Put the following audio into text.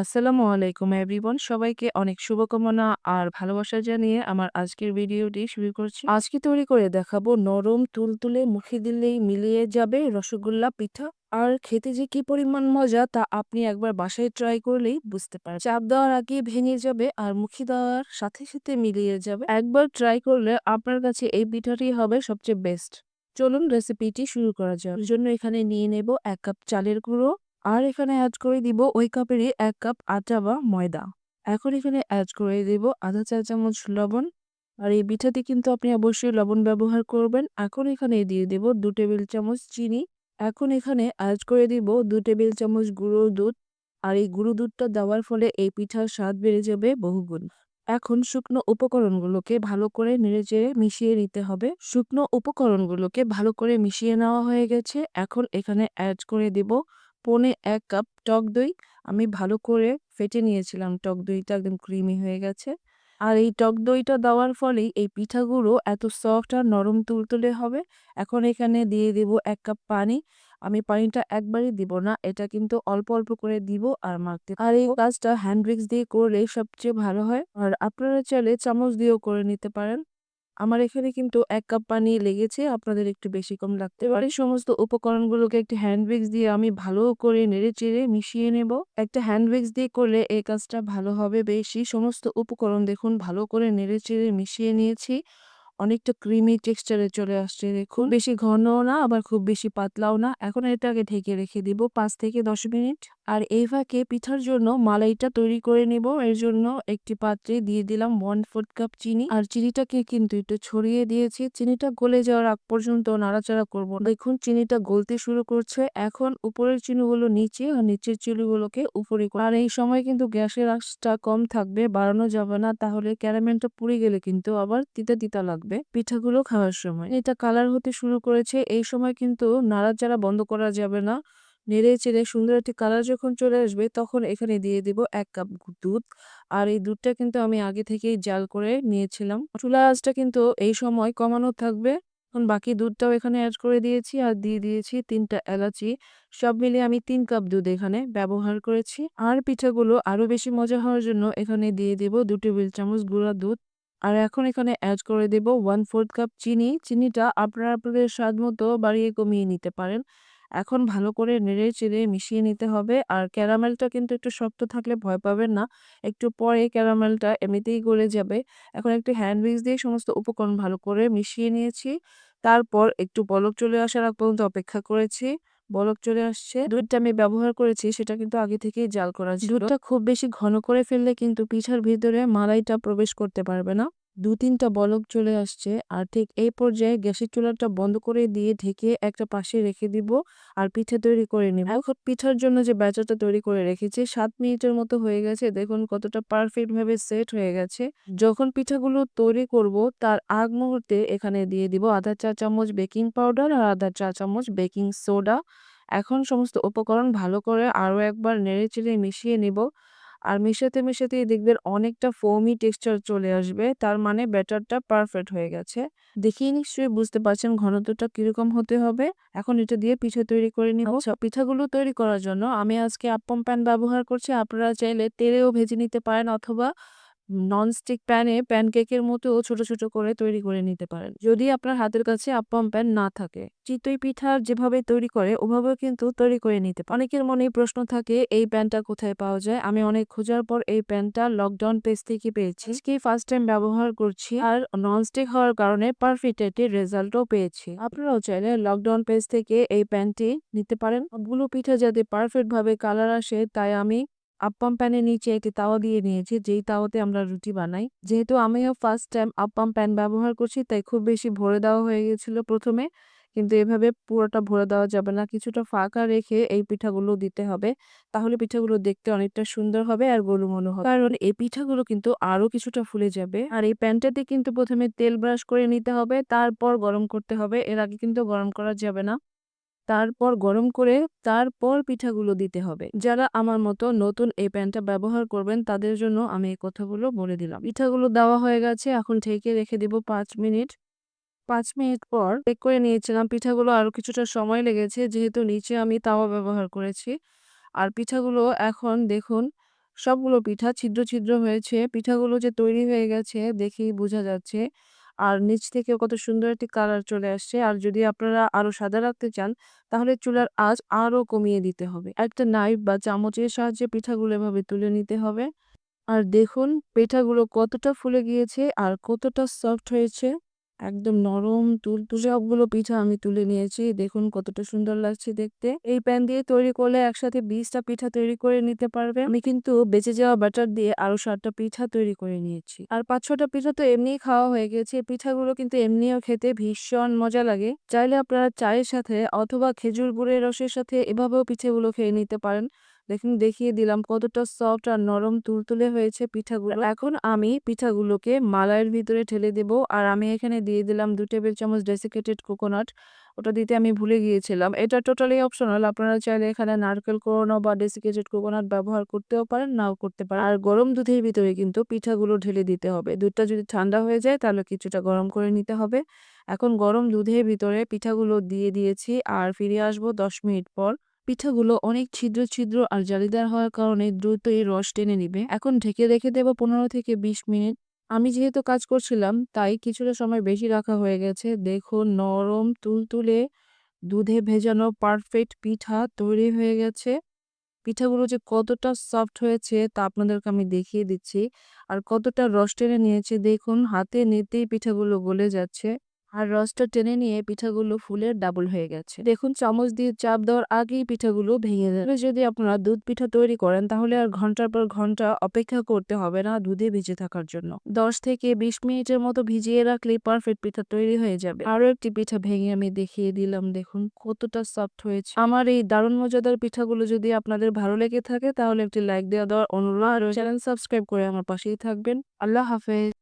আসসালামু আলাইকুম এভরিওয়ান। সবাইকে অনেক শুভকামনা আর ভালোবাসা জানিয়ে আমার আজকের ভিডিওটি শুরু করছি। আজকে তৈরি করে দেখাবো নরম, তুলতুলে, মুখে দিলেই মিলিয়ে যাবে রসগোল্লা, পিঠা। আর খেতে যে কি পরিমাণ মজা তা আপনি একবার বাসায় ট্রাই করলেই বুঝতে পারেন চাপ দেওয়ার আগে ভেঙে যাবে আর মুখে দেওয়ার সাথে সাথে মিলিয়ে যাবে। একবার ট্রাই করলে আপনার কাছে এই পিঠাটি হবে সবচেয়ে বেস্ট চলুন রেসিপিটি শুরু করা যাক। জন্য এখানে নিয়ে নেব এক কাপ চালের গুঁড়ো। আর এখানে অ্যাড করে দিব ওই কাপেরই এক কাপ আটা বা ময়দা। এখন এখানে অ্যাড করে দিব আধা চা চামচ লবণ। আর এই পিঠাতে কিন্তু আপনি অবশ্যই লবণ ব্যবহার করবেন। এখন এখানে দিয়ে দেব দু টেবিল চামচ চিনি। এখন এখানে অ্যাড করে দিব দু টেবিল চামচ গুঁড়ো দুধ। আর এই গুঁড়ো দুধটা দেওয়ার ফলে এই পিঠার স্বাদ বেড়ে যাবে বহুগুণ। এখন শুকনো উপকরণগুলোকে ভালো করে নেড়েচেড়ে মিশিয়ে নিতে হবে। শুকনো উপকরণগুলোকে ভালো করে মিশিয়ে নেওয়া হয়ে গেছে। এখন এখানে অ্যাড করে দিব পৌনে এক কাপ টক দই আমি ভালো করে ফেটে নিয়েছিলাম। টক দইটা একদম ক্রিমি হয়ে গেছে। আর এই টক দইটা দেওয়ার ফলেই এই পিঠাগুলো এত সফট আর নরম তুলতুলে হবে। এখন এখানে দিয়ে দেব এক কাপ পানি। আমি পানিটা একবারই দিব না, এটা কিন্তু অল্প অল্প করে দিব আর মাখতে। আর এই কাজটা হ্যান্ড ব্রিক্স দিয়ে করলে সবচেয়ে ভালো হয়। আর আপনারা চাইলে চামচ দিয়েও করে নিতে পারেন। আমার এখানে কিন্তু এক কাপ পানি লেগেছে, আপনাদের একটু বেশি কম লাগতে পারে। সমস্ত উপকরণগুলোকে একটি হ্যান্ড দিয়ে আমি ভালো করে নেড়ে চেড়ে মিশিয়ে নেব। একটা হ্যান্ড দিয়ে করলে এই কাজটা ভালো হবে। বেশি সমস্ত উপকরণ দেখুন, ভালো করে নেড়ে চেড়ে মিশিয়ে নিয়েছি। অনেকটা ক্রিমি টেক্সচারে চলে আসছে, দেখুন। বেশি ঘনও না, আবার খুব বেশি পাতলাও না। এখন এটাকে ঢেকে রেখে দিব পাঁচ থেকে দশ মিনিট। আর এই ফাঁকে পিঠার জন্য মালাইটা তৈরি করে নিব। এর জন্য একটি পাত্রে দিয়ে দিলাম ওয়ান ফোর্থ কাপ চিনি। আর চিনিটাকে কিন্তু একটু ছড়িয়ে দিয়েছি। চিনিটা গলে যাওয়ার আগ পর্যন্ত নাড়াচাড়া করব। দেখুন, চিনিটা গলতে শুরু করছে। এখন উপরের চিনিগুলো নিচে আর নিচের চিনিগুলোকে উপরে আর এই সময় কিন্তু গ্যাসের আঁচটা কম থাকবে, বাড়ানো যাবে না। তাহলে ক্যারামেলটা পুড়ে গেলে কিন্তু আবার তিতা তিতা লাগবে। পিঠাগুলো খাওয়ার সময়। এটা কালার হতে শুরু করেছে। এই সময় কিন্তু নাড়াচাড়া বন্ধ করা যাবে না। নেড়ে চেড়ে সুন্দর একটি কালার যখন চলে আসবে, তখন এখানে দিয়ে দিব এক কাপ দুধ। আর এই দুধটা কিন্তু আমি আগে থেকেই জাল করে নিয়েছিলাম। চুলা আঁচটা কিন্তু এই সময় কমানো থাকবে। এখন বাকি দুধটাও এখানে অ্যাড করে দিয়েছি আর দিয়ে দিয়েছি তিনটা এলাচি। সব মিলিয়ে আমি তিন কাপ দুধ এখানে ব্যবহার করেছি। আর পিঠাগুলো আরও বেশি মজা হওয়ার জন্য এখানে দিয়ে দেব দু টেবিল চামচ গুঁড়া দুধ। আর এখন এখানে অ্যাড করে দেব ওয়ান ফোর্থ কাপ চিনি। চিনিটা আপনারা আপনাদের স্বাদ মতো বাড়িয়ে কমিয়ে নিতে পারেন। এখন ভালো করে নেড়ে চেড়ে মিশিয়ে নিতে হবে। আর ক্যারামেলটা কিন্তু একটু শক্ত থাকলে ভয় পাবেন না। একটু পরে ক্যারামেলটা এমনিতেই গলে যাবে। এখন একটু হ্যান্ড উইক্স দিয়ে সমস্ত উপকরণ ভালো করে মিশিয়ে নিয়েছি। তারপর একটু পলক চলে আসার আগ পর্যন্ত অপেক্ষা করেছি। বলক চলে আসছে। দুধটা আমি ব্যবহার করেছি, সেটা কিন্তু আগে থেকেই জাল করা দুধটা খুব বেশি ঘন করে ফেললে কিন্তু পিঠার ভিতরে মালাইটা প্রবেশ করতে পারবে না। দু তিনটা বলক চলে আসছে আর ঠিক এই পর্যায়ে গ্যাসের চুলাটা বন্ধ করে দিয়ে ঢেকে একটা পাশে রেখে দিব আর পিঠে তৈরি করে নিব। এখন পিঠার জন্য যে ব্যাটারটা তৈরি করে রেখেছি, সাত মিনিটের মতো হয়ে গেছে। দেখুন কতটা পারফেক্ট ভাবে সেট হয়ে গেছে। যখন পিঠাগুলো তৈরি করব, তার আগ মুহূর্তে এখানে দিয়ে দিব আধা চা চামচ বেকিং পাউডার আর আধা চা চামচ বেকিং সোডা এখন সমস্ত উপকরণ ভালো করে আরও একবার নেড়ে চেড়ে মিশিয়ে নিব। আর মেশাতে মেশাতেই দেখবেন অনেকটা ফোমি টেক্সচার চলে আসবে। তার মানে ব্যাটারটা পারফেক্ট হয়ে গেছে। দেখিয়ে নিশ্চয়ই বুঝতে পারছেন ঘনত্বটা কীরকম হতে হবে। এখন এটা দিয়ে পিঠা তৈরি করে নিব। আচ্ছা পিঠাগুলো তৈরি করার জন্য আমি আজকে আপম প্যান ব্যবহার করছি। আপনারা চাইলে তেলেও ভেজে নিতে পারেন অথবা ননস্টিক প্যানে প্যানকেকের মতো ছোট ছোট করে তৈরি করে নিতে পারেন। যদি আপনার হাতের কাছে আপ্পাম প্যান না থাকে, চিতই পিঠা যেভাবে তৈরি করে, ওভাবেও কিন্তু তৈরি করে নিতে অনেকের মনে প্রশ্ন থাকে, এই প্যানটা কোথায় পাওয়া যায়? আমি অনেক খোঁজার পর এই প্যানটা লকডাউন পেজ থেকে পেয়েছি। আজকে ফার্স্ট টাইম ব্যবহার করছি আর ননস্টিক হওয়ার কারণে পারফেক্ট একটি রেজাল্টও পেয়েছি। আপনারাও চাইলে লকডাউন পেজ থেকে এই প্যানটি নিতে পারেন। সবগুলো পিঠা যাতে পারফেক্ট ভাবে কালার আসে, তাই আমি আপ্পাম প্যানের নিচে একটি তাওয়া দিয়ে নিয়েছি, যেই তাওয়াতে আমরা রুটি বানাই। যেহেতু আমিও ফার্স্ট টাইম আপ্পাম প্যান ব্যবহার করছি, তাই খুব বেশি ভরে দেওয়া হয়ে গেছিল প্রথমে। কিন্তু এভাবে পুরোটা ভরে দেওয়া যাবে না, কিছুটা ফাঁকা রেখে এই পিঠাগুলো দিতে হবে। তাহলে পিঠাগুলো দেখতে অনেকটা সুন্দর হবে আর গোলুমলু হবে। কারণ এই পিঠাগুলো কিন্তু আরও কিছুটা ফুলে যাবে। আর এই প্যানটাতে কিন্তু প্রথমে তেল ব্রাশ করে নিতে হবে, তারপর গরম করতে হবে। এর আগে কিন্তু গরম করা যাবে না। তারপর গরম করে তারপর পিঠাগুলো দিতে হবে। যারা আমার মতো নতুন এই প্যানটা ব্যবহার করবেন, তাদের জন্য আমি এই কথাগুলো বলে দিলাম। পিঠাগুলো দেওয়া হয়ে গেছে, এখন ঢেকে রেখে দিব পাঁচ মিনিট। পাঁচ মিনিট পর চেক করে নিয়েছিলাম পিঠাগুলো আরও কিছুটা সময় লেগেছে, যেহেতু নিচে আমি তাওয়া ব্যবহার করেছি। আর পিঠাগুলো এখন দেখুন, সবগুলো পিঠা ছিদ্র ছিদ্র হয়েছে। পিঠাগুলো যে তৈরি হয়ে গেছে, দেখেই বোঝা যাচ্ছে আর নিচ থেকে কত সুন্দর একটি কালার চলে আসছে। আর যদি আপনারা আরও সাদা রাখতে চান, তাহলে চুলার আঁচ আরও কমিয়ে দিতে হবে। একটা নাইফ বা চামচের সাহায্যে পিঠাগুলো এভাবে তুলে নিতে হবে। আর দেখুন, পিঠাগুলো কতটা ফুলে গিয়েছে আর কতটা সফট হয়েছে। একদম নরম তুলতুলে সবগুলো পিঠা আমি তুলে নিয়েছি। দেখুন কতটা সুন্দর লাগছে দেখতে। এই প্যান দিয়ে তৈরি করলে একসাথে বিশটা পিঠা তৈরি করে নিতে পারবে। আমি কিন্তু বেঁচে যাওয়া ব্যাটার দিয়ে আরও সাতটা পিঠা তৈরি করে নিয়েছি। আর পাঁচ ছটা পিঠা তো এমনিই খাওয়া হয়ে গেছে। পিঠাগুলো কিন্তু এমনিও খেতে ভীষণ মজা লাগে। চাইলে আপনারা চায়ের সাথে অথবা খেজুর গুড়ের রসের সাথে এভাবেও পিঠেগুলো খেয়ে নিতে পারেন। দেখুন দেখিয়ে দিলাম কতটা সফট আর নরম তুলতুলে হয়েছে পিঠাগুলো। এখন আমি পিঠাগুলোকে মালাইয়ের ভিতরে ঢেলে দেব আর আমি এখানে দিয়ে দিলাম দু টেবিল চামচ ডেসিকেটেড কোকোনাট ওটা দিতে আমি ভুলে গিয়েছিলাম। এটা টোটালি অপশনাল আপনারা চাইলে এখানে নারকেল কোরনো বা ডেসিকেটেড কোকোনাট ব্যবহার করতেও পারেন নাও করতে পারেন। আর গরম দুধের ভিতরে কিন্তু পিঠাগুলো ঢেলে দিতে হবে। দুধটা যদি ঠান্ডা হয়ে যায় তাহলে কিছুটা গরম করে নিতে হবে। এখন গরম দুধের ভিতরে পিঠাগুলো দিয়ে দিয়েছি আর ফিরে আসব দশ মিনিট পর। পিঠাগুলো অনেক ছিদ্র ছিদ্র আর জালিদার হওয়ার কারণে দ্রুতই রস টেনে নিবে। এখন ঢেকে রেখে দেবো পনেরো থেকে বিশ মিনিট। আমি যেহেতু কাজ করছিলাম, তাই কিছুটা সময় বেশি রাখা হয়ে গেছে। দেখুন, নরম, তুলতুলে, দুধে ভেজানো পারফেক্ট পিঠা তৈরি হয়ে গেছে। পিঠাগুলো যে কতটা সফট হয়েছে তা আপনাদেরকে আমি দেখিয়ে দিচ্ছি। আর কতটা রস টেনে নিয়েছে, দেখুন, হাতে নিতেই পিঠাগুলো গলে যাচ্ছে। আর রসটা টেনে নিয়ে পিঠাগুলো ফুলের ডাবল হয়ে গেছে। দেখুন, চামচ দিয়ে চাপ দেওয়ার আগেই পিঠাগুলো ভেঙে যাবে যদি আপনারা দুধ পিঠা তৈরি করেন, তাহলে আর ঘণ্টার পর ঘণ্টা অপেক্ষা করতে হবে না দুধে ভিজে থাকার জন্য। দশ থেকে বিশ মিনিটের মতো ভিজিয়ে রাখলে পারফেক্ট পিঠা তৈরি হয়ে যাবে। আরও একটি পিঠা ভেঙে আমি দেখিয়ে দিলাম, দেখুন কতটা সফট হয়েছে। আমার এই দারুণ মজাদার পিঠাগুলো যদি আপনাদের ভালো লেগে থাকে, তাহলে একটি লাইক দেওয়া দেওয়ার অনুরোধ। আর চ্যানেল সাবস্ক্রাইব করে আমার পাশেই থাকবেন। আল্লাহ হাফেজ।